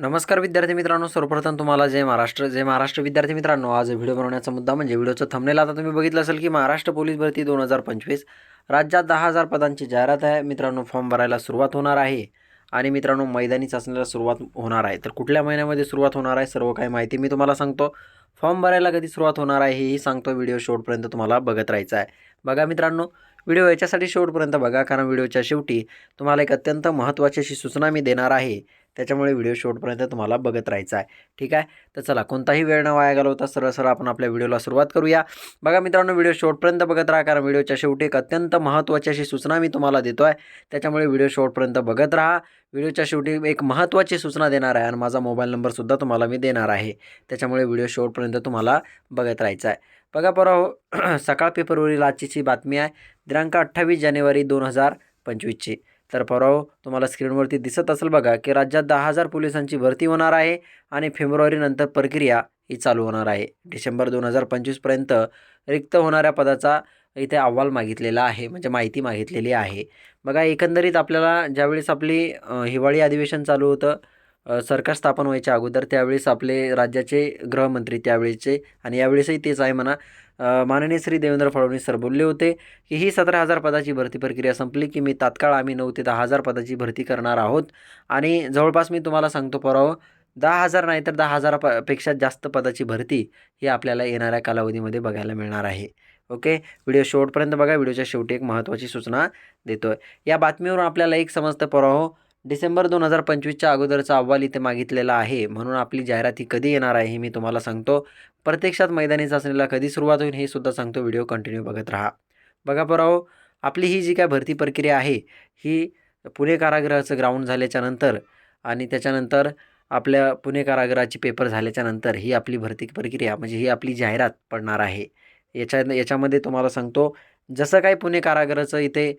नमस्कार विद्यार्थी मित्रांनो सर्वप्रथम तुम्हाला जय महाराष्ट्र. जय महाराष्ट्र विद्यार्थी मित्रांनो आज व्हिडिओ बनवण्याचा मुद्दा म्हणजे व्हिडिओचं थंबनेल आता तुम्ही बघितलं असेल की महाराष्ट्र पोलीस भरती दोन हजार पंचवीस राज्यात दहा हजार पदांची जाहिरात आहे. मित्रांनो फॉर्म भरायला सुरुवात होणार आहे आणि मित्रांनो मैदानी चाचणीला सुरुवात होणार आहे. तर कुठल्या महिन्यामध्ये सुरुवात होणार आहे सर्व काही माहिती मी तुम्हाला सांगतो. फॉर्म भरायला कधी सुरुवात होणार आहे हेही सांगतो. व्हिडिओ शेवटपर्यंत तुम्हाला बघत राहायचा आहे. बघा मित्रांनो व्हिडिओ याच्यासाठी शेवटपर्यंत बघा कारण व्हिडिओच्या शेवटी तुम्हाला एक अत्यंत महत्त्वाची अशी सूचना मी देणार आहे. त्याच्यामुळे व्हिडिओ शेवटपर्यंत तुम्हाला बघत राहायचा आहे. ठीक आहे? तर चला कोणताही वेळ न वाया घालवता सरळ सरळ आपण आपल्या व्हिडिओला सुरुवात करूया. बघा मित्रांनो व्हिडिओ शेवटपर्यंत बघत राहा कारण व्हिडिओच्या शेवटी एक अत्यंत महत्त्वाची अशी सूचना मी तुम्हाला देतो आहे त्याच्यामुळे व्हिडिओ शेवटपर्यंत बघत राहा. व्हिडिओच्या शेवटी एक महत्त्वाची सूचना देणार आहे आणि माझा मोबाईल नंबरसुद्धा तुम्हाला मी देणार आहे. त्याच्यामुळे व्हिडिओ शेवटपर्यंत तुम्हाला बघत राहायचा आहे. बघा परवा हो, सकाळ पेपरवरील आजचीची बातमी आहे दिनांक अठ्ठावीस जानेवारी दोन हजार पंचवीसची. तर परवा तुम्हाला स्क्रीनवरती दिसत असेल बघा की राज्यात दहा हजार पोलिसांची भरती होणार आहे आणि फेब्रुवारीनंतर प्रक्रिया ही चालू होणार आहे. डिसेंबर दोन हजार पंचवीसपर्यंत रिक्त होणाऱ्या पदाचा इथे अहवाल मागितलेला आहे म्हणजे माहिती मागितलेली आहे. बघा एकंदरीत आपल्याला ज्यावेळेस आपली हिवाळी अधिवेशन चालू होतं सरकार स्थापन व्हायच्या अगोदर त्यावेळेस आपले राज्याचे गृहमंत्री त्यावेळेचे आणि यावेळेसही तेच आहे म्हणा. माननीय श्री देवेंद्र फडणवीस सर बोलले होते की ही सतरा हजार पदाची भरती प्रक्रिया संपली की मी तात्काळ आम्ही नऊ ते दहा हजार पदाची भरती करणार आहोत. आणि जवळपास मी तुम्हाला सांगतो परवा दहा हजार नाही तर दहा हजारापेक्षा जास्त पदाची भरती ही आपल्याला येणाऱ्या कालावधीमध्ये बघायला मिळणार आहे. ओके? व्हिडिओ शेवटपर्यंत बघा. व्हिडिओच्या शेवटी एक महत्त्वाची सूचना देतो आहे या बातमीवरून आपल्याला एक समजतं परवा डिसेंबर दोन हजार पंचवीसच्या अगोदरचा अहवाल इथे मागितलेला आहे. म्हणून आपली जाहिरात ही कधी येणार आहे हे मी तुम्हाला सांगतो. प्रत्यक्षात मैदानी चाचणीला कधी सुरुवात होईल हे सुद्धा सांगतो. व्हिडिओ कंटिन्यू बघत राहा. बघा पराव आपली ही जी काय भरती प्रक्रिया आहे ही पुणे कारागृहाचं ग्राउंड झाल्याच्यानंतर आणि त्याच्यानंतर आपल्या पुणे कारागृहाची पेपर झाल्याच्यानंतर ही आपली भरती प्रक्रिया म्हणजे ही आपली जाहिरात पडणार आहे. याच्या याच्यामध्ये तुम्हाला सांगतो जसं काय पुणे कारागृहाचं इथे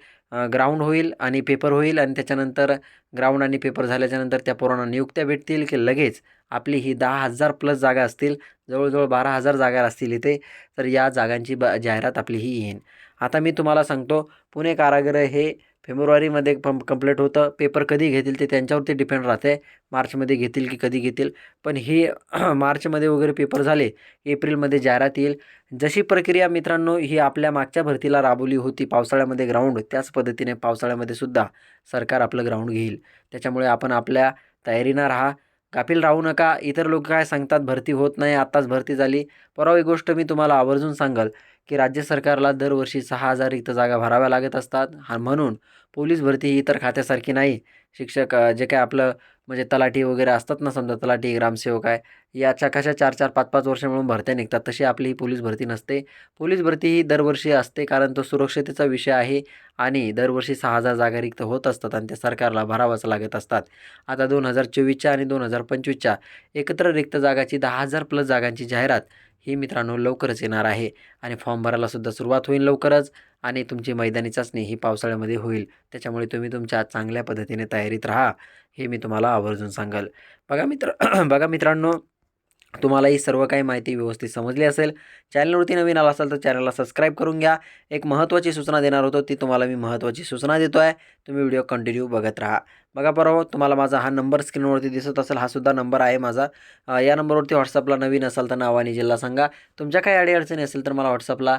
ग्राउंड होईल आणि पेपर होईल आणि त्याच्यानंतर ग्राउंड आणि पेपर झाल्याच्यानंतर त्या पोरांना नियुक्त्या भेटतील की लगेच आपली ही दहा हजार प्लस जागा असतील जवळजवळ बारा हजार जागा असतील इथे तर या जागांची ब जाहिरात आपली ही येईन. आता मी तुम्हाला सांगतो पुणे कारागृह हे फेब्रुवारीमध्ये पं कंप्लीट होतं. पेपर कधी घेतील ते त्यांच्यावरती डिपेंड राहते मार्चमध्ये घेतील की कधी घेतील. पण ही मार्चमध्ये वगैरे पेपर झाले एप्रिलमध्ये जाहिरात येईल. जशी प्रक्रिया मित्रांनो ही आपल्या मागच्या भरतीला राबवली होती पावसाळ्यामध्ये ग्राउंड त्याच पद्धतीने पावसाळ्यामध्ये सुद्धा सरकार आपलं ग्राउंड घेईल. त्याच्यामुळे आपण आपल्या तयारीनं राहा. गाफील राहू नका. इतर लोक काय सांगतात भरती होत नाही आत्ताच भरती झाली. परवा एक गोष्ट मी तुम्हाला आवर्जून सांगाल. की राज्य सरकारला दरवर्षी सहा हजार रिक्त जागा भराव्या लागत असतात. हा म्हणून पोलीस भरती ही इतर खात्यासारखी नाही. शिक्षक जे काय आपलं म्हणजे तलाठी वगैरे असतात ना समजा तलाठी ग्रामसेवक आहे याच्या कशा चार चार पाच पाच वर्ष मिळून भरत्या निघतात तशी आपली ही पोलीस भरती नसते. पोलीस भरती ही दरवर्षी असते कारण तो सुरक्षतेचा विषय आहे आणि दरवर्षी सहा हजार जागा रिक्त होत असतात आणि त्या सरकारला भरावाच लागत असतात. आता दोन हजार चोवीसच्या आणि दोन हजार पंचवीसच्या एकत्र रिक्त जागाची दहा हजार प्लस जागांची जाहिरात ही मित्रांनो लवकरच येणार आहे. आणि फॉर्म भरायलासुद्धा सुरुवात होईल लवकरच आणि तुमची मैदानी चाचणी ही पावसाळ्यामध्ये होईल. त्याच्यामुळे तुम्ही तुमच्या चांगल्या पद्धतीने तयारीत राहा हे मी तुम्हाला आवर्जून सांगाल. बघा मित्र बघा मित्रांनो तुम्हाला ही सर्व काही माहिती व्यवस्थित समजली असेल. चॅनलवरती नवीन आला असाल तर चॅनलला सबस्क्राईब करून घ्या. एक महत्त्वाची सूचना देणार होतो ती तुम्हाला मी महत्त्वाची सूचना देतो आहे तुम्ही व्हिडिओ कंटिन्यू बघत राहा. बघा बरोबर तुम्हाला माझा हा नंबर स्क्रीनवरती दिसत असेल हा सुद्धा नंबर आहे माझा. या नंबरवरती व्हॉट्सअपला नवीन असाल तर नाव आणि जिल्हा सांगा. तुमच्या काही अडीअडचणी असेल तर मला व्हॉट्सअपला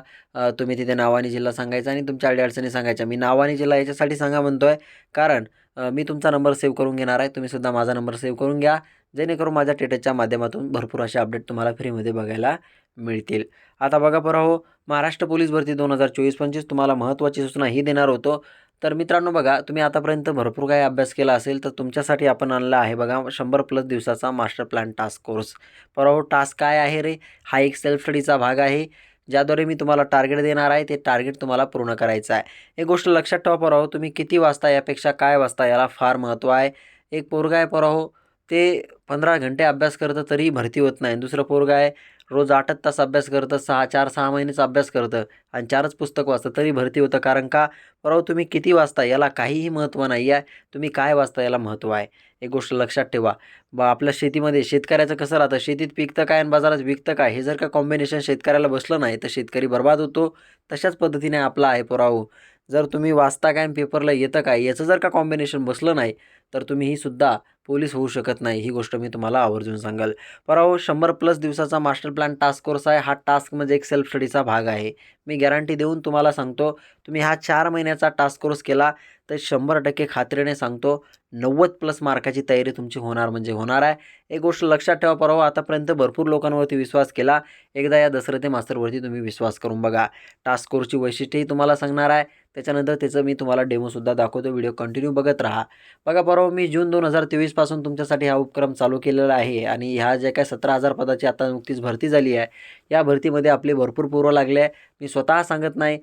तुम्ही तिथे नाव आणि जिल्हा सांगायचा आणि तुमच्या अडीअडचणी सांगायच्या. मी नाव आणि जिल्हा याच्यासाठी सांगा म्हणतो आहे कारण मी तुमचा नंबर सेव्ह करून घेणार आहे. तुम्ही सुद्धा माझा नंबर सेव्ह करून घ्या. जेणेकरून माझ्या टेटच्या माध्यमातून भरपूर असे अपडेट तुम्हाला फ्रीमध्ये बघायला मिळतील. आता बघा पर हो महाराष्ट्र पोलीस भरती दोन हजार चोवीस पंचवीस तुम्हाला महत्त्वाची सूचना ही देणार होतो. तर मित्रांनो बघा तुम्ही आतापर्यंत भरपूर काही अभ्यास केला असेल तर तुमच्यासाठी आपण आणला आहे बघा शंभर प्लस दिवसाचा मास्टर प्लॅन टास्क कोर्स. परवा हो, टास्क काय आहे रे? हा एक सेल्फ स्टडीचा भाग आहे. ज्याद्वारे मी तुम्हाला टार्गेट देणार आहे ते टार्गेट तुम्हाला पूर्ण करायचं आहे. एक गोष्ट लक्षात ठेवा पराहो तुम्ही किती वाजता यापेक्षा काय वाजता याला फार महत्त्व आहे? एक पोरगा आहे पराहो ते पंधरा घंटे अभ्यास करतं तरीही भरती होत नाही. दुसरं पोरगा आहे रोज आठच तास अभ्यास करतं सहा चार सहा महिनेचा अभ्यास करतं आणि चारच पुस्तक वाचतं तरी भरती होतं. कारण का? परवा तुम्ही किती वाचता? याला काहीही महत्त्व नाही आहे. तुम्ही काय वाचता? याला महत्त्व आहे. एक गोष्ट लक्षात ठेवा. बा आपल्या शेतीमध्ये शेतकऱ्याचं कसं राहतं? शेतीत पिकतं काय आणि बाजारात विकतं काय? हे जर का कॉम्बिनेशन शेतकऱ्याला बसलं नाही तर शेतकरी बर्बाद होतो. तशाच पद्धतीने आपला आहे पोराहो जर तुम्ही वाचता काय आणि पेपरला येतं काय? याचं जर का कॉम्बिनेशन बसलं नाही तर तुम्ही ही सुद्धा पोलीस होऊ शकत नाही ही गोष्ट मी तुम्हाला आवर्जून सांगाल. पराव शंभर प्लस दिवसाचा मास्टर प्लॅन टास्क कोर्स आहे. हा टास्क म्हणजे एक सेल्फ स्टडीचा भाग आहे. मी गॅरंटी देऊन तुम्हाला सांगतो तुम्ही हा चार महिन्याचा टास्क कोर्स केला तर शंभर टक्के खात्रीने सांगतो. नव्वद प्लस मार्काची तयारी तुमची होणार म्हणजे होणार आहे. एक गोष्ट लक्षात ठेवा परवा आतापर्यंत भरपूर लोकांवरती विश्वास केला. एकदा या दसरते मास्तरवरती तुम्ही विश्वास करून बघा. टास्क कोर्सची वैशिष्ट्यही तुम्हाला सांगणार आहे. त्याच्यानंतर त्याचं मी तुम्हाला डेमोसुद्धा दाखवतो. व्हिडिओ कंटिन्यू बघत राहा. बघा परवा मी जून दोन हजार तेवीसपासून तुमच्यासाठी हा उपक्रम चालू केलेला आहे आणि ह्या ज्या काय सतरा हजार पदाची आता नुकतीच भरती झाली आहे या भरतीमध्ये आपले भरपूर पूर्व लागले आहे. मी स्वतः सांगत नाही.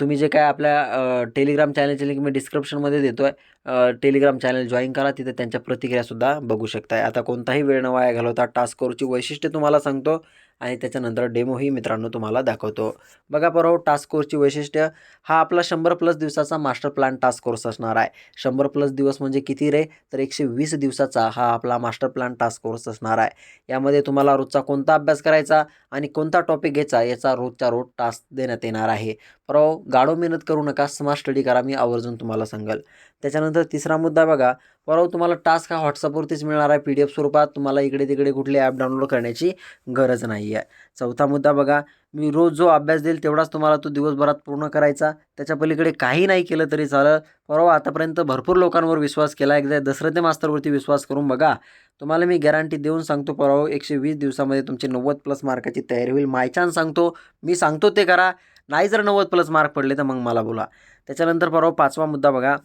तुम्ही जे काय आपल्या टेलिग्राम चॅनलची लिंक मी डिस्क्रिप्शनमध्ये देतो आहे टेलिग्राम चॅनल जॉईन करा. तिथे त्यांच्या प्रतिक्रियासुद्धा बघू शकताय. आता कोणताही वेळ न वाया घालवता टास्क कोर्सची वैशिष्ट्य तुम्हाला सांगतो आणि त्याच्यानंतर डेमोही मित्रांनो तुम्हाला दाखवतो. बघा बरोबर टास्क कोर्सची वैशिष्ट्य हा आपला शंभर प्लस दिवसाचा मास्टर प्लॅन टास्क कोर्स असणार आहे. शंभर प्लस दिवस म्हणजे किती रे? तर एकशे वीस दिवसाचा हा आपला मास्टर प्लॅन टास्क कोर्स असणार आहे. यामध्ये तुम्हाला रोजचा कोणता अभ्यास करायचा आणि कोणता टॉपिक घ्यायचा याचा रोजच्या रोज टास्क देण्यात येणार आहे. परवा गाढो मेहनत करू नका स्मार्ट स्टडी करा मी आवर्जून तुम्हाला सांगाल. त्याच्यानंतर तिसरा मुद्दा बघा. परवा तुम्हाला टास्क हा व्हॉट्सअपवरतीच मिळणार आहे. पी डी एफ स्वरूपात तुम्हाला इकडे तिकडे कुठले ॲप डाउनलोड करण्याची गरज नाही आहे चौथा मुद्दा बघा. मी रोज जो अभ्यास देईल तेवढाच तुम्हाला तो दिवसभरात पूर्ण करायचा. त्याच्या पलीकडे काही नाही केलं तरी चालेल. परवा आतापर्यंत भरपूर लोकांवर विश्वास केला. एकदा दसरथे मास्तरवरती विश्वास करून बघा. तुम्हाला मी गॅरंटी देऊन सांगतो परवा एकशे वीस दिवसामध्ये तुमची नव्वद प्लस मार्काची तयारी होईल. मायचान सांगतो. मी सांगतो ते करा. नाही जर नव्वद प्लस मार्क पडले तर मग मला बोला. त्याच्यानंतर परवा पाचवा मुद्दा बघा.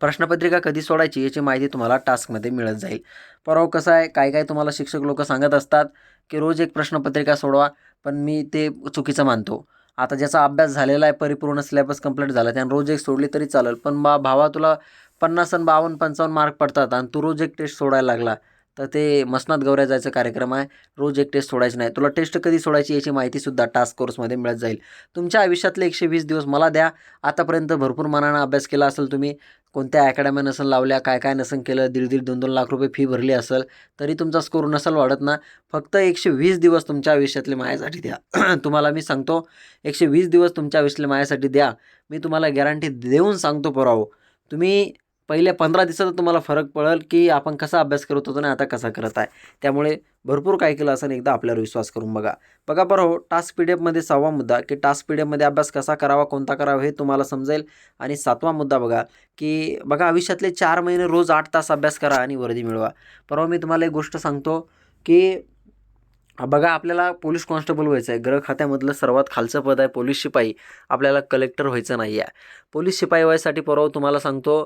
प्रश्नपत्रिका कधी सोडायची याची माहिती तुम्हाला टास्कमध्ये मिळत जाईल. परवा कसं आहे काय काय तुम्हाला शिक्षक लोक सांगत असतात की रोज एक प्रश्नपत्रिका सोडवा पण मी ते चुकीचं मानतो. आता ज्याचा अभ्यास झालेला आहे परिपूर्ण सिलेबस कंप्लीट झाला त्यानं रोज एक सोडली तरी चालेल पण बा भावा तुला पन्नास आणि बावन्न पंचावन्न मार्क पडतात आणि तू रोज एक टेस्ट सोडायला लागला. तर ते मसनात गौऱ्या जायचं कार्यक्रम आहे. रोज एक टेस्ट सोडायची नाही. तुला टेस्ट कधी सोडायची याची माहितीसुद्धा टास्क कोर्समध्ये मिळत जाईल. तुमच्या आयुष्यातले एकशे वीस दिवस मला द्या. आतापर्यंत भरपूर मनानं अभ्यास केला असेल तुम्ही. कोणत्या अकॅडम्या नसेल लावल्या काय काय नसेल केलं दीड दीड दोन दोन लाख रुपये फी भरली असेल तरी तुमचा स्कोर नसेल वाढत ना. फक्त एकशे वीस दिवस तुमच्या आयुष्यातले माझ्यासाठी द्या. तुम्हाला मी सांगतो एकशे वीस दिवस तुमच्या आयुष्यातले माझ्यासाठी द्या. मी तुम्हाला गॅरंटी देऊन सांगतो पोराव. तुम्ही पहिले पंधरा दिवसात तुम्हाला फरक पडेल की आपण कसा अभ्यास करत होतो आणि आता कसा करत आहे. त्यामुळे भरपूर काय केलं असं एकदा आपल्यावर विश्वास करून बघा. बघा बरं हो टास्क पी डी एफमध्ये सहावा मुद्दा की टास्क पी डी एफमध्ये अभ्यास कसा करावा कोणता करावा हे तुम्हाला समजेल. आणि सातवा मुद्दा बघा की बघा आयुष्यातले चार महिने रोज आठ तास अभ्यास करा आणि वर्दी मिळवा. परवा मी तुम्हाला एक गोष्ट सांगतो की बघा आपल्याला पोलीस कॉन्स्टेबल व्हायचं आहे ग्रह खात्यामधलं सर्वात खालचं पद आहे पोलीस शिपाई. आपल्याला कलेक्टर व्हायचं नाही आहे पोलीस शिपाई व्हायसाठी परवा तुम्हाला सांगतो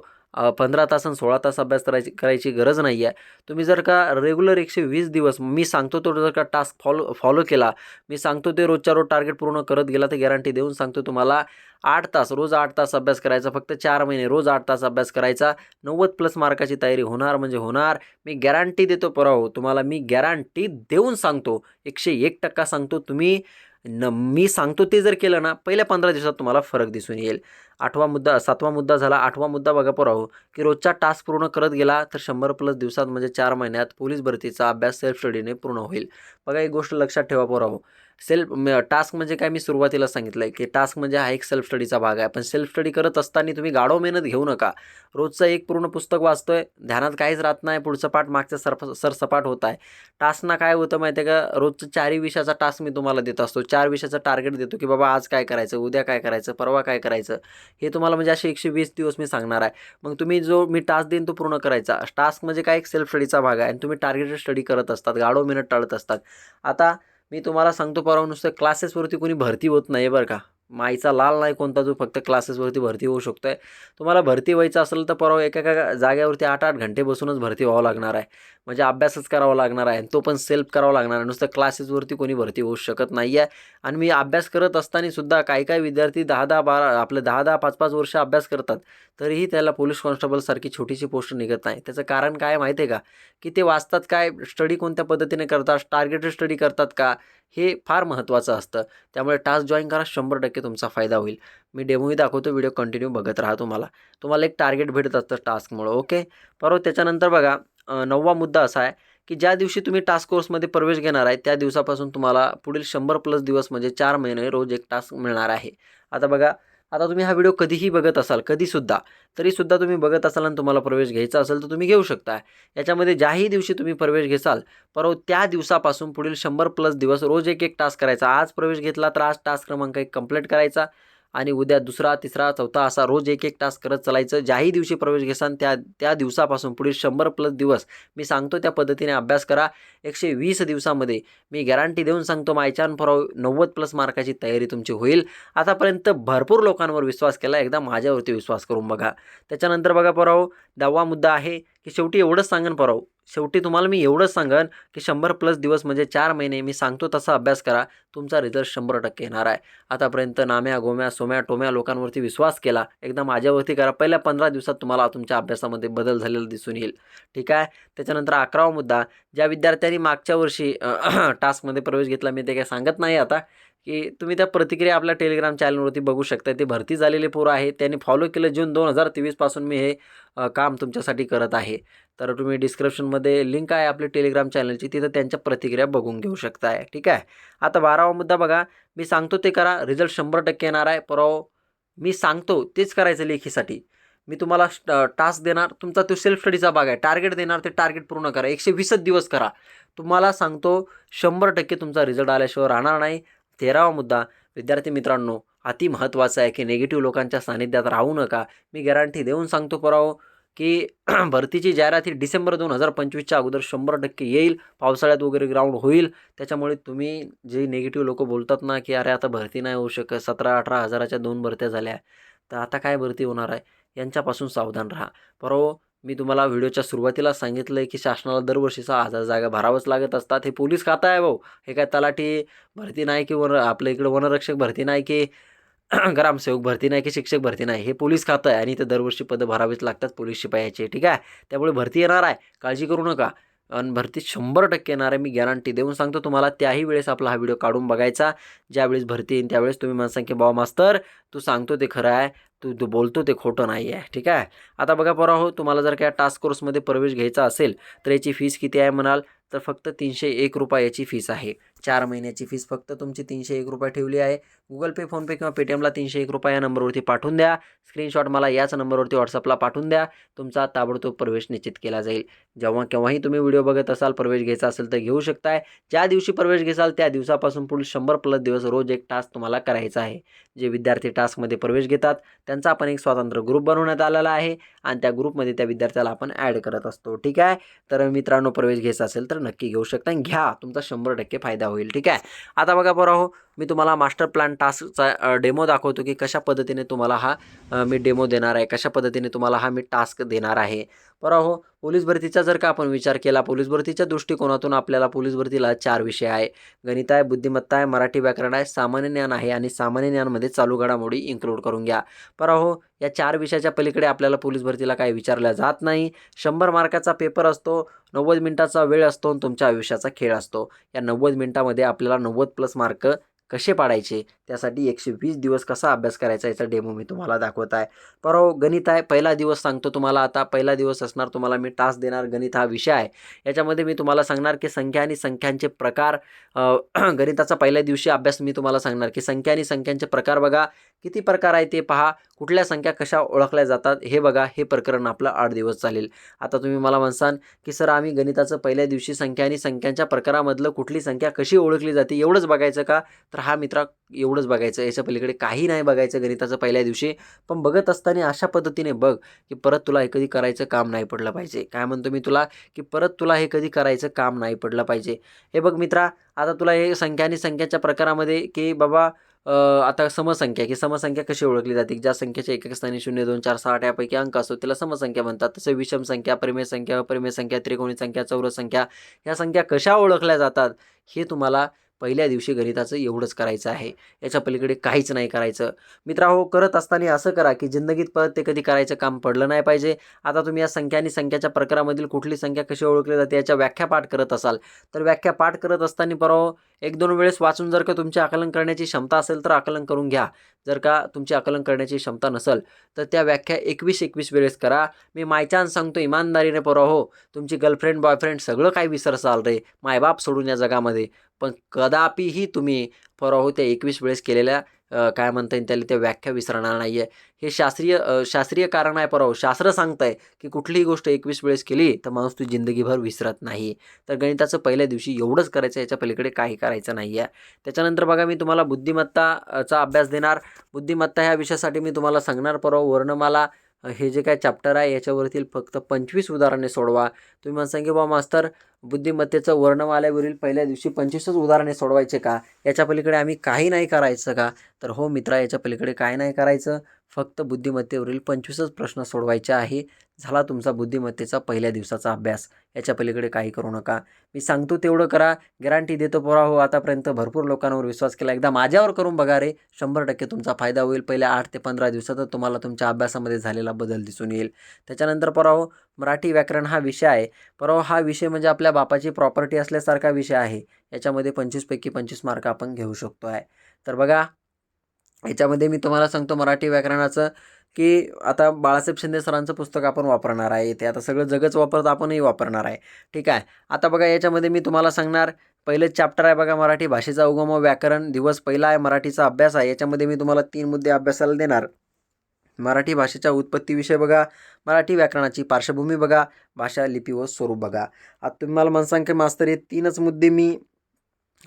पंधरा तास आणि सोळा तास अभ्यास करायची करायची गरज नाही आहे तुम्ही जर का रेग्युलर एकशे वीस दिवस मी सांगतो तो जर का टास्क फॉलो फॉलो केला मी सांगतो ते रोजच्या रोज टार्गेट पूर्ण करत गेला तर गॅरंटी देऊन सांगतो तुम्हाला आठ तास रोज आठ तास अभ्यास करायचा फक्त चार महिने रोज आठ तास अभ्यास करायचा. नव्वद प्लस मार्काची तयारी होणार म्हणजे होणार. मी गॅरंटी देतो पराहो तुम्हाला मी गॅरंटी देऊन सांगतो. एकशे एक टक्का सांगतो तुम्ही. न मी सांगतो ते जर केलं ना पहिल्या पंधरा दिवसात तुम्हाला फरक दिसून येईल. आठवा मुद्दा सातवा मुद्दा झाला. आठवा मुद्दा बघा पराहो की रोजचा टास्क पूर्ण करत गेला तर शंभर प्लस दिवसात म्हणजे चार महिन्यात पोलीस भरतीचा अभ्यास सेल्फ स्टडीने पूर्ण होईल. बघा एक गोष्ट लक्षात ठेवा पोराहो सेल्फ टास्क म्हणजे काय मी सुरुवातीला सांगितलं आहे की टास्क म्हणजे हा एक सेल्फ स्टडीचा भाग आहे. पण सेल्फ स्टडी करत असताना तुम्ही गाढव मेहनत घेऊ नका. रोजचं एक पूर्ण पुस्तक वाचतोय ध्यानात काहीच राहत नाही पुढचं पाठ मागचं सरप सरसपाट होत आहे. टास्कना काय होतं माहिती आहे का रोजचं चारही विषयाचा टास्क मी तुम्हाला देत असतो. चार विषयाचं टार्गेट देतो की बाबा आज काय करायचं उद्या काय करायचं परवा काय करायचं हे तुम्हाला म्हणजे असे एकशे वीस दिवस मी सांगणार आहे. मग तुम्ही जो मी टास्क देईन तो पूर्ण करायचा. टास्क म्हणजे काय एक सेल्फ स्टडीचा भाग आहे. आणि तुम्ही टार्गेटेड स्टडी करत असतात गाढव मेहनत टाळत असतात. आता मी तुम्हाला सांगतो परवा नुसतं क्लासेसवरती कोणी भरती होत नाही बरं का. माईचा लाल नाही कोणता जो फक्त क्लासेसवरती भरती होऊ शकतो आहे तुम्हाला भरती व्हायचं असेल तर परवा एका एका जाग्यावरती आठ आठ घंटे बसूनच भरती व्हावं लागणार आहे. म्हणजे अभ्यासच करावा लागणार आहे तो पण सेल्फ करावा लागणार आहे. नुसतं क्लासेसवरती कोणी भरती होऊ शकत नाही आहे आणि मी अभ्यास करत असताना सुद्धा काही काही विद्यार्थी दहा दहा बारा आपले दहा दहा पाच पाच वर्ष अभ्यास करतात. तरीही त्याला पोलीस कॉन्स्टेबलसारखी छोटीशी पोस्ट निघत नाही. त्याचं कारण काय माहिती आहे का? की ते वाचतात काय? स्टडी कोणत्या पद्धतीने करतात? टार्गेटेड स्टडी करतात का? हे फार महत्त्वाचं असतं. त्यामुळे टास्क जॉईन करा शंभर टक्के तुमचा फायदा होईल. मी डेमोही दाखवतो व्हिडिओ कंटिन्यू बघत राहा तुम्हाला. तुम्हाला एक टार्गेट भेटत असतं टास्कमुळं ओके? परवा त्याच्यानंतर बघा नववा मुद्दा असा आहे की ज्या दिवशी तुम्ही टास्क कोर्समध्ये प्रवेश घेणार आहे त्या दिवसापासून तुम्हाला पुढील शंभर प्लस दिवस म्हणजे चार महिने रोज एक टास्क मिळणार आहे. आता बघा आता तुम्ही हा व्हिडिओ कधीही बघत असाल कधीसुद्धा तरीसुद्धा तुम्ही बघत असाल आणि तुम्हाला प्रवेश घ्यायचा असेल तर तुम्ही घेऊ शकता. याच्यामध्ये ज्याही दिवशी तुम्ही प्रवेश घेसाल परवा त्या दिवसापासून पुढील शंभर प्लस दिवस रोज एक एक टास्क करायचा. आज प्रवेश घेतला तर आज टास्क क्रमांक एक कंप्लीट करायचा. आणि उद्या दुसरा तिसरा चौथा असा रोज एक एक टास्क करत चालायचं. ज्याही दिवशी प्रवेश घेसान त्या त्या दिवसापासून पुढील शंभर प्लस दिवस. मी सांगतो त्या पद्धतीने अभ्यास करा. एकशे वीस दिवसामध्ये मी गॅरंटी देऊन सांगतो मायचान फॉर नव्वद प्लस मार्काची तयारी तुमची होईल. आतापर्यंत भरपूर लोकांवर विश्वास केला. एकदा माझ्यावरती विश्वास करून बघा. त्याच्यानंतर बघा पराव दहावा मुद्दा आहे की शेवटी एवढंच सांगन पराव शेवटी तुम्हाला मी एवढंच सांगन की शंभर प्लस दिवस म्हणजे चार महिने मी सांगतो तसा अभ्यास करा तुमचा रिझल्ट शंभर टक्के येणार आहे. आतापर्यंत नाम्या गोम्या सोम्या टोम्या लोकांवरती विश्वास केला एकदा माझ्यावरती करा. पहिल्या पंधरा दिवसात तुम्हाला तुमच्या अभ्यासामध्ये बदल झालेला दिसून येईल. ठीक आहे? त्याच्यानंतर अकरावा मुद्दा ज्या विद्यार्थ्यांनी मागच्या वर्षी टास्कमध्ये प्रवेश घेतला मी ते काही सांगत नाही आता. की तुम्ही त्या प्रतिक्रिया आपल्या टेलिग्राम चॅनलवरती बघू शकता. ते भरती झालेले पोरं आहे त्यांनी फॉलो केलं जून दोन हजार तेवीसपासून मी हे काम तुमच्यासाठी करत आहे. तर तुम्ही डिस्क्रिप्शनमध्ये लिंक आहे आपली टेलिग्राम चॅनलची तिथं त्यांच्या प्रतिक्रिया बघून घेऊ शकताय. ठीक आहे? आता बारावा मुद्दा बघा. मी सांगतो ते करा. रिझल्ट शंभर टक्के येणार आहे. परवा मी सांगतो तेच करायचं लेखीसाठी. मी तुम्हाला टास्क देणार. तुमचा तो सेल्फ स्टडीचा भाग आहे. टार्गेट देणार ते टार्गेट पूर्ण करा. एकशे वीसच दिवस करा. तुम्हाला सांगतो शंभर टक्के तुमचा रिझल्ट आल्याशिवाय राहणार नाही. तेरावा मुद्दा विद्यार्थी मित्रांनो अति महत्त्वाचा आहे की निगेटिव्ह लोकांच्या सानिध्यात राहू नका. मी गॅरंटी देऊन सांगतो पराव की भरतीची जाहिरात ही डिसेंबर दोन हजार पंचवीसच्या अगोदर शंभर टक्के येईल पावसाळ्यात वगैरे ग्राउंड होईल. त्याच्यामुळे तुम्ही जे निगेटिव्ह लोक बोलतात ना की अरे आता भरती नाही होऊ शकत सतरा अठरा हजाराच्या दोन भरत्या झाल्या तर आता काय भरती होणार आहे? यांच्यापासून सावधान राहा. परवा मी तुम्हाला व्हिडिओच्या सुरुवातीला सांगितलं आहे की शासनाला दरवर्षी सहा हजार जागा भरावंच लागत असतात. हे पोलीस खातं आहे भाऊ. हे काय तलाठी भरती नाही की वन आपल्या इकडं वनरक्षक भरती नाही की ग्रामसेवक भरती नाही की शिक्षक भरती नाही. हे पोलीस खातं आहे आणि ते दरवर्षी पदं भरावीच लागतात पोलीस शिपायाचे. ठीक आहे? त्यामुळे भरती येणार आहे. काळजी करू नका. आणि भरती शंभर टक्के येणार आहे. मी गॅरंटी देऊन सांगतो तुम्हाला. त्याही वेळेस आपला हा व्हिडिओ काढून बघायचा. ज्यावेळेस भरती येईल त्यावेळेस तुम्ही मला सांग की बाबा मास्तर तू सांगतो ते खरं आहे. तू तो बोलतो ते खोटं नाही आहे ठीक आहे? आता बघा पोरा हो तुम्हाला जर काय टास्क कोर्समध्ये प्रवेश घ्यायचा असेल तर याची फीस किती आहे म्हणाल? तर फक्त तीनशे एक रुपयाची फीस आहे. चार महिन्याची फीस फक्त तुमची तीनशे एक रुपये ठेवली आहे. गुगल पे फोनपे किंवा पेटीएमला तीनशे एक रुपये या नंबरवरती पाठवून द्या. स्क्रीनशॉट मला याच नंबरवरती व्हॉट्सअपला पाठवून द्या. तुमचा ताबडतोब प्रवेश निश्चित केला जाईल. जेव्हा केव्हाही तुम्ही व्हिडिओ बघत असाल प्रवेश घ्यायचा असेल तर घेऊ शकताय. ज्या दिवशी प्रवेश घेसाल त्या दिवसापासून पुढील शंभर प्लस दिवस रोज एक टास्क तुम्हाला करायचा आहे. जे विद्यार्थी टास्कमध्ये प्रवेश घेतात त्यांचा आपण एक स्वतंत्र ग्रुप बनवण्यात आलेला आहे आणि त्या ग्रुपमध्ये त्या विद्यार्थ्याला आपण ॲड करत असतो. ठीक आहे? तर मित्रांनो प्रवेश घ्यायचा असेल तर नक्की घेऊ शकता आणि घ्या. तुमचा शंभर टक्के फायदा होईल. होईल ठीक आहे? आता बघा बरं हो मी तुम्हाला मास्टर प्लॅन टास्कचा डेमो दाखवतो की कशा पद्धतीने तुम्हाला हा मी डेमो देणार आहे कशा पद्धतीने तुम्हाला हा मी टास्क देणार आहे. बरं हो पोलीस भरतीचा जर का आपण विचार केला पोलीस भरतीच्या दृष्टिकोनातून आपल्याला पोलीस भरतीला चार विषय आहे. गणित आहे बुद्धिमत्ता आहे मराठी व्याकरण आहे सामान्य ज्ञान आहे आणि सामान्य ज्ञानमध्ये चालू घडामोडी इन्क्लूड करून घ्या. पर अहो या चार विषयाच्या पलीकडे आपल्याला पोलीस भरतीला काही विचारल्या जात नाही. शंभर मार्काचा पेपर असतो नव्वद मिनिटाचा वेळ असतो आणि तुमच्या आयुष्याचा खेळ असतो. या नव्वद मिनिटामध्ये आपल्याला नव्वद प्लस मार्क कसे पाडायचे? त्यासाठी एकशे वीस दिवस कसा अभ्यास करायचा याचा डेमो मी तुम्हाला दाखवत आहे. परवा गणित आहे पहिला दिवस सांगतो तुम्हाला आता. पहिला दिवस असणार तुम्हाला मी टास्क देणार गणित हा विषय आहे. याच्यामध्ये मी तुम्हाला सांगणार की संख्या आणि संख्यांचे प्रकार गणिताचा पहिल्या दिवशी अभ्यास मी तुम्हाला सांगणार की संख्या आणि संख्यांचे प्रकार बघा. किती प्रकार आहे ते पहा. कुठल्या संख्या कशा ओळखल्या जातात हे बघा. हे प्रकरण आपलं आठ दिवस चालेल. आता तुम्ही मला म्हणसान की सर आम्ही गणिताचं पहिल्या दिवशी संख्या आणि संख्यांच्या प्रकारामधलं कुठली संख्या कशी ओळखली जाते एवढंच बघायचं का? तर हा मित्रा एवढं एवढंच बघायचं याच्या पलीकडे काही नाही बघायचं गणिताचं पहिल्या दिवशी. पण बघत असताना अशा पद्धतीने बघ की परत तुला हे कधी करायचं काम नाही पडलं पाहिजे. काय म्हणतो मी तुला? की परत तुला हे कधी करायचं काम नाही पडलं पाहिजे. हे बघ मित्रा आता तुला हे संख्या आणि संख्याच्या प्रकारामध्ये की बाबा आता समसंख्या की समसंख्या कशी ओळखली जाते? ज्या संख्येच्या एकेक स्थानी शून्य दोन चार सहा यापैकी अंक असतो त्याला समसंख्या म्हणतात. तसं विषम संख्या परिमेय संख्या अपरिमेय संख्या त्रिकोणी संख्या चौरस संख्या ह्या संख्या कशा ओळखल्या जातात? हे तुम्हाला पहिल्या दिवशी गणिताचं एवढंच करायचं आहे. याच्या पलीकडे काहीच नाही करायचं. मित्रा हो करत असताना असं करा की जिंदगीत परत ते कधी करायचं काम पडलं नाही पाहिजे. आता तुम्ही या संख्या आणि संख्याच्या प्रकारामधील कुठली संख्या कशी ओळखली जाते याच्या व्याख्या पाठ करत असाल. तर व्याख्या पाठ करत असताना परवा एक दोन वेळेस वाचून जर का तुमची आकलन करण्याची क्षमता असेल तर आकलन करून घ्या. जर का तुमची आकलन करण्याची क्षमता नसेल तर त्या व्याख्या एकवीस एकवीस वेळेस करा. मी मायचान सांगतो इमानदारीने परवा हो तुमची गर्लफ्रेंड बॉयफ्रेंड सगळं काही विसरसाल रे. मायबाप सोडून या जगामध्ये. पण कदापिही तुम्ही फराहो त्या एकवीस वेळेस केलेल्या काय म्हणता येईल त्याला त्या व्याख्या विसरणार नाही आहे हे शास्त्रीय शास्त्रीय कारण आहे पराव शास्त्र सांगतं आहे की कुठलीही गोष्ट एकवीस वेळेस केली तर माणूस ती जिंदगीभर विसरत नाही. तर गणिताचं पहिल्या दिवशी एवढंच करायचं याच्या पलीकडे काही करायचं नाही आहे त्याच्यानंतर बघा मी तुम्हाला बुद्धिमत्ताचा अभ्यास देणार. बुद्धिमत्ता ह्या विषयासाठी मी तुम्हाला सांगणार पराव वर्णमाला हे जे काय चॅप्टर आहे याच्यावरतील फक्त पंचवीस उदाहरणे सोडवा. तुम्ही म्हणसान की बा मास्तर बुद्धिमत्तेचं वर्णमाल्यावरील पहिल्या दिवशी पंचवीसच उदाहरणे सोडवायचे का? याच्या पलीकडे आम्ही काही नाही करायचं का? तर हो मित्रा याच्या पलीकडे काय नाही करायचं. फक्त बुद्धिमत्तेवरील पंचवीसच प्रश्न सोडवायचे आहे. झाला तुमचा बुद्धिमत्तेचा पहिल्या दिवसाचा अभ्यास. याच्या पलीकडे काही करू नका. मी सांगतो तेवढं करा. गॅरंटी देतो पोरा हो आतापर्यंत भरपूर लोकांवर विश्वास केला. एकदा माझ्यावर करून बघा रे. शंभर टक्के तुमचा फायदा होईल. पहिल्या आठ ते पंधरा दिवसातच तुम्हाला तुमच्या अभ्यासामध्ये झालेला बदल दिसून येईल. त्याच्यानंतर पोरा हो मराठी व्याकरण हा विषय आहे. परवा हो, हा विषय म्हणजे आपल्या बापाची प्रॉपर्टी असल्यासारखा विषय आहे. याच्यामध्ये पंचवीसपैकी पंचवीस मार्क आपण घेऊ शकतो आहे तर बघा याच्यामध्ये मी तुम्हाला सांगतो मराठी व्याकरणाचं की आता बाळासाहेब शिंदे सरांचं पुस्तक आपण वापरणार आहे ते आता सगळं जगच वापरत आपणही वापरणार आहे. ठीक आहे? आता बघा याच्यामध्ये मी तुम्हाला सांगणार पहिलं चॅप्टर आहे बघा मराठी भाषेचा उगम व व्याकरण दिवस पहिला आहे मराठीचा अभ्यास आहे. याच्यामध्ये मी तुम्हाला तीन मुद्दे अभ्यासाला देणार. मराठी भाषेच्या उत्पत्तीविषयी बघा मराठी व्याकरणाची पार्श्वभूमी बघा भाषा लिपी व स्वरूप बघा. आता तुम्ही मला की मास्तर हे तीनच मुद्दे मी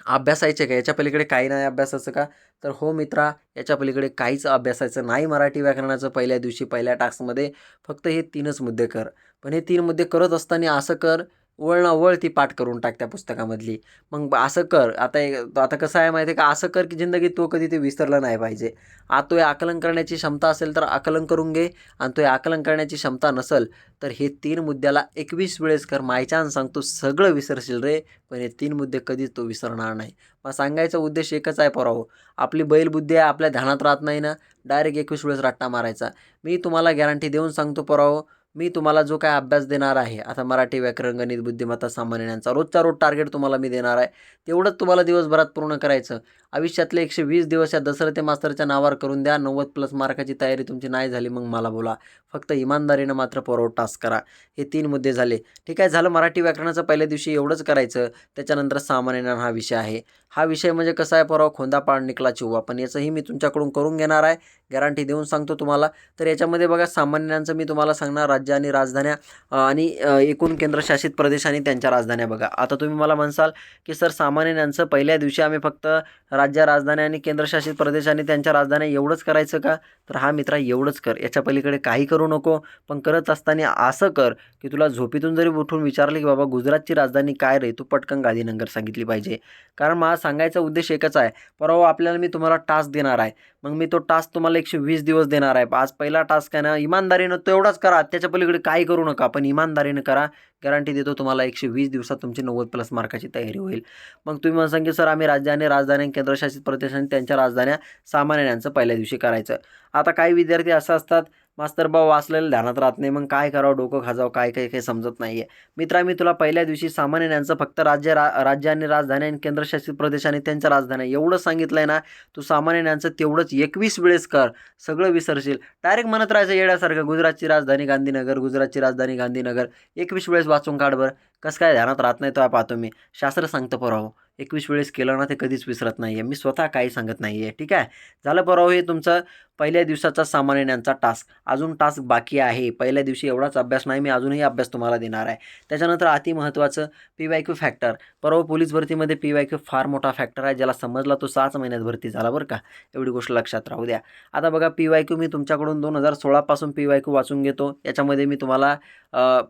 अभ्यासायचे का? याच्या पलीकडे काही नाही अभ्यासाचं का? तर हो मित्रा याच्या पलीकडे काहीच अभ्यासायचं नाही मराठी व्याकरणाचं पहिल्या दिवशी पहिल्या टास्कमध्ये. फक्त हे तीनच मुद्दे कर. पण हे तीन मुद्दे करत असताना असं कर वळ ना वळ ती पाठ करून टाक त्या पुस्तकामधली. मग असं कर. आता एक- आता कसं आहे माहिती आहे का? असं कर की जिंदगीत तो कधी ते विसरलं नाही पाहिजे. आ तो हे आकलन करण्याची क्षमता असेल तर आकलन करून घे. आणि तो हे आकलन करण्याची क्षमता नसेल तर हे तीन मुद्द्याला एकवीस वेळेस कर. मायचान सांगतो सगळं विसरशील रे पण हे तीन मुद्दे कधीच तो विसरणार नाही. मग सांगायचा उद्देश एकच आहे पोराहो आपली बैलबुद्धी आहे आपल्या ध्यानात राहत नाही ना. डायरेक्ट एकवीस वेळेस रट्टा मारायचा. मी तुम्हाला गॅरंटी देऊन सांगतो पोराहो मी तुम्हाला जो काय अभ्यास देणार आहे आता मराठी व्याकरण गणित बुद्धिमत्ता सामान्य यांचा रोजचा रोज टार्गेट तुम्हाला मी देणार आहे. तेवढंच तुम्हाला दिवसभरात पूर्ण करायचं. आयुष्यातले एकशे वीस दिवस या दसरते मास्तरच्या नावावर करून द्या. नव्वद प्लस मार्काची तयारी तुमची नाही झाली मग मला बोला. फक्त इमानदारीनं मात्र पोराव टास्क करा. हे तीन मुद्दे झाले. ठीक आहे झालं मराठी व्याकरणाचं पहिल्या दिवशी एवढंच करायचं. त्याच्यानंतर सामान्य ज्ञान हा विषय आहे. हा विषय म्हणजे कसा आहे पोराव? खोंदा पाळ निकला चिव्वा. पण याचंही मी तुमच्याकडून करून घेणार आहे. गॅरंटी देऊन सांगतो तुम्हाला. तर याच्यामध्ये बघा सामान्यांचं मी तुम्हाला सांगणार. राज्य आणि राजधान्या आणि एकूण केंद्रशासित प्रदेश आणि त्यांच्या राजधान्या बघा. आता तुम्ही मला म्हणसाल की सर सामान्यांचं पहिल्या दिवशी आम्ही फक्त राज्य राजधानी आणि केंद्रशासित प्रदेश आणि त्यांच्या राजधान्या एवढंच करायचं का? तर हा मित्रा एवढंच कर. याच्या पलीकडे काही करू नको. पण करत असताना असं कर की तुला झोपेतून जरी उठून विचारलं की बाबा गुजरातची राजधानी काय रे? तू पटकन गांधीनगर सांगितली पाहिजे. कारण मला सांगायचा उद्देश एकच आहे. परवा आपल्याला मी तुम्हाला टास्क देणार आहे. मग मी तो टास्क तुम्हाला एकशे वीस दिवस देणार आहे. आज पहिला टास्क आहे ना इमानदारीनं तेवढाच एवढाच करा. त्याच्या पलीकडे काही करू नका. पण इमानदारीनं करा. गॅरंटी देतो तुम्हाला एकशे वीस दिवसात तुमची नव्वद प्लस मार्काची तयारी होईल. मग तुम्ही मला सांगितलं सर आम्ही राज्य आणि राजधानी केंद्रशासित प्रदेशांनी त्यांच्या राजधान्या सामान्यांचं पहिल्या दिवशी करायचं. आता काही विद्यार्थी असं असतात मास्तर भाऊ वाचलेलं ध्यानात राहत नाही. मग काय करावं? डोकं खाजावं? काय काय काही समजत नाही आहे मित्रा मी तुला पहिल्या दिवशी सामान्य ज्ञानचं फक्त राज्य रा राज्य आणि राजधानी आणि केंद्रशासित प्रदेश आणि त्यांच्या राजधानी एवढं सांगितलं आहे ना तू सामान्य ज्ञानचं तेवढंच एकवीस वेळेस कर. सगळं विसरशील. डायरेक्ट म्हणत राहायचं येण्यासारखं गुजरातची राजधानी गांधीनगर गुजरातची राजधानी गांधीनगर. एकवीस वेळेस वाचून काढ बरं. कसं काय ध्यानात राहत नाही तो पाहतो मी. शास्त्र सांगतं पोराहो एकवीस वेळेस केलं ना ते कधीच विसरत नाही आहे मी स्वतः काही सांगत नाही आहे ठीक आहे? झालं पोराहो हे तुमचं पहिल्या दिवसाचा सामान्य ज्ञानचा टास्क अजून टास्क बाकी आहे. पहिल्या दिवशी एवढाच अभ्यास नाही मी अजूनही अभ्यास तुम्हाला देणार आहे. त्याच्यानंतर अति महत्त्वाचं पी वाय क्यू फॅक्टर परवा पोलीस भरतीमध्ये पी वाय क्यू फार मोठा फॅक्टर आहे ज्याला समजला तो सहाच महिन्यात भरती झाला बरं का? एवढी गोष्ट लक्षात राहू द्या. आता बघा पी वाय क्यू मी तुमच्याकडून दोन हजार सोळापासून पी वाय क्यू वाचून घेतो. याच्यामध्ये मी तुम्हाला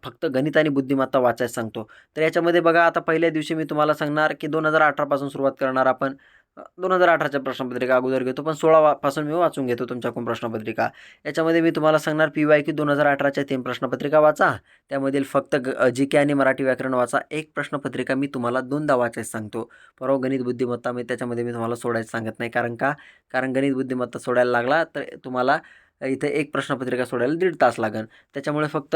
फक्त गणित आणि बुद्धिमत्ता वाचायला सांगतो. तर याच्यामध्ये बघा आता पहिल्या दिवशी मी तुम्हाला सांगणार की दोन हजार अठरापासून सुरुवात करणार आपण. दोन हजार अठराच्या प्रश्नपत्रिका अगोदर घेतो पण सोळापासून मी वाचून घेतो तुमच्याकडून प्रश्नपत्रिका. याच्यामध्ये मी तुम्हाला सांगणार पी वाय की दोन हजार अठराच्या तीन प्रश्नपत्रिका वाचा त्यामधील फक्त ग जी के आणि मराठी व्याकरण वाचा एक प्रश्नपत्रिका मी तुम्हाला दोनदा वाचायला सांगतो. परवा गणित बुद्धिमत्ता मी त्याच्यामध्ये मी तुम्हाला सोडायचं सांगत नाही कारण का? कारण गणित बुद्धिमत्ता सोडायला लागला तर तुम्हाला इथं एक प्रश्नपत्रिका सोडायला दीड तास लागेल त्याच्यामुळे फक्त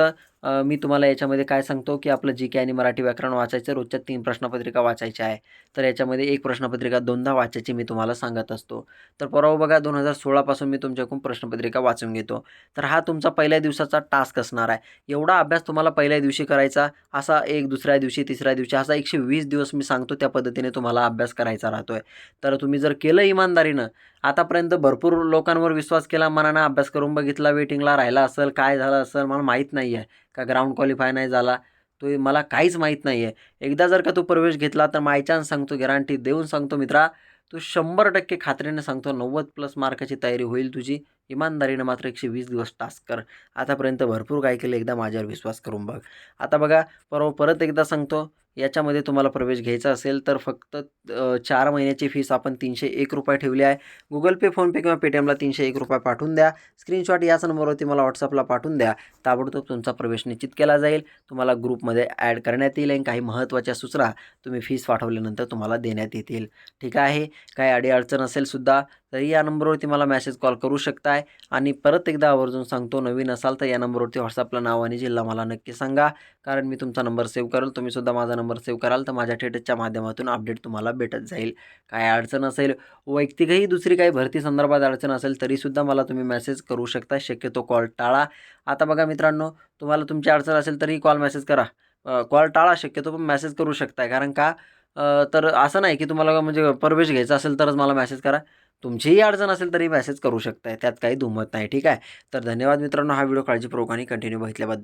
मी तुम्हाला याच्यामध्ये काय सांगतो की आपलं जी के आणि मराठी व्याकरण वाचायचं रोजच्या तीन प्रश्नपत्रिका वाचायच्या आहे. तर याच्यामध्ये एक प्रश्नपत्रिका दोनदा वाचायची मी तुम्हाला सांगत असतो. तर परवा बघा दोन हजार सोळापासून मी तुमच्याकडून प्रश्नपत्रिका वाचून घेतो. तर हा तुमचा पहिल्या दिवसाचा टास्क असणार आहे. एवढा अभ्यास तुम्हाला पहिल्या दिवशी करायचा असा एक दुसऱ्या दिवशी तिसऱ्या दिवशी असा एकशे वीस दिवस मी सांगतो त्या पद्धतीने तुम्हाला अभ्यास करायचा राहतो आहे तर तुम्ही जर केलं इमानदारीनं आतापर्यंत भरपूर लोकांवर विश्वास केला मनानं अभ्यास करून बघितला वेटिंगला राहिला असेल काय झालं असेल मला माहीत नाही आहे का ग्राउंड क्वालिफाय नाही झाला. तो मला काहीच माहीत नाही आहे एकदा जर का तू प्रवेश घेतला तर मायचान्स सांगतो गॅरंटी देऊन सांगतो मित्रा तू शंभर टक्के खात्रीने सांगतो नव्वद प्लस मार्काची तयारी होईल तुझी. इमानदारीनं मात्र एकशे वीस दिवस टास्क कर. आतापर्यंत भरपूर काय केलं एकदा माझ्यावर विश्वास करून बघ. आता बघा परवा परत एकदा सांगतो याच्यामध्ये तुम्हाला प्रवेश घ्यायचा असेल तर फक्त चार महिन्याची फीस आपण तीनशे एक रुपये ठेवली आहे. गुगल पे फोनपे किंवा पेटीएमला तीनशे एक रुपये पाठवून द्या. स्क्रीनशॉट याच नंबरवरती मला व्हॉट्सअपला पाठवून द्या. ताबडतोब तुमचा प्रवेश निश्चित केला जाईल. तुम्हाला ग्रुपमध्ये ॲड करण्यात येईल आणि काही महत्त्वाच्या सूचना तुम्ही फीस पाठवल्यानंतर तुम्हाला देण्यात येतील. ठीक आहे? काही अडीअडचण असेल सुद्धा तरी या नंबरवरती मला मॅसेज कॉल करू शकताय. आणि परत एकदा आवर्जून सांगतो नवीन असाल तर या नंबरवरती व्हॉट्सअपला नाव आणि जिल्हा मला नक्की सांगा. कारण मी तुमचा नंबर सेव्ह करेल तुम्हीसुद्धा माझा नंबर सेव्ह कराल तर माझ्या थेटच्या माध्यमातून अपडेट तुम्हाला भेटत जाईल. काय अडचण असेल वैयक्तिकही दुसरी काही भरती संदर्भात अडचण असेल तरीसुद्धा मला तुम्ही मेसेज करू शकता. शक्यतो कॉल टाळा. आता बघा मित्रांनो तुम्हाला तुमची अडचण असेल तरी कॉल मेसेज करा. कॉल टाळा शक्यतो पण मेसेज करू शकताय. कारण का? तर असं नाही की तुम्हाला म्हणजे प्रवेश घ्यायचा असेल तरच मला मेसेज करा. तुमचीही अडचण असेल तरी मेसेज करू शकताय. त्यात काही दुमत नाही. ठीक आहे? तर धन्यवाद मित्रांनो. हा व्हिडिओ काळजीपूर्वक आणि कंटिन्यू बघितल्याबद्दल.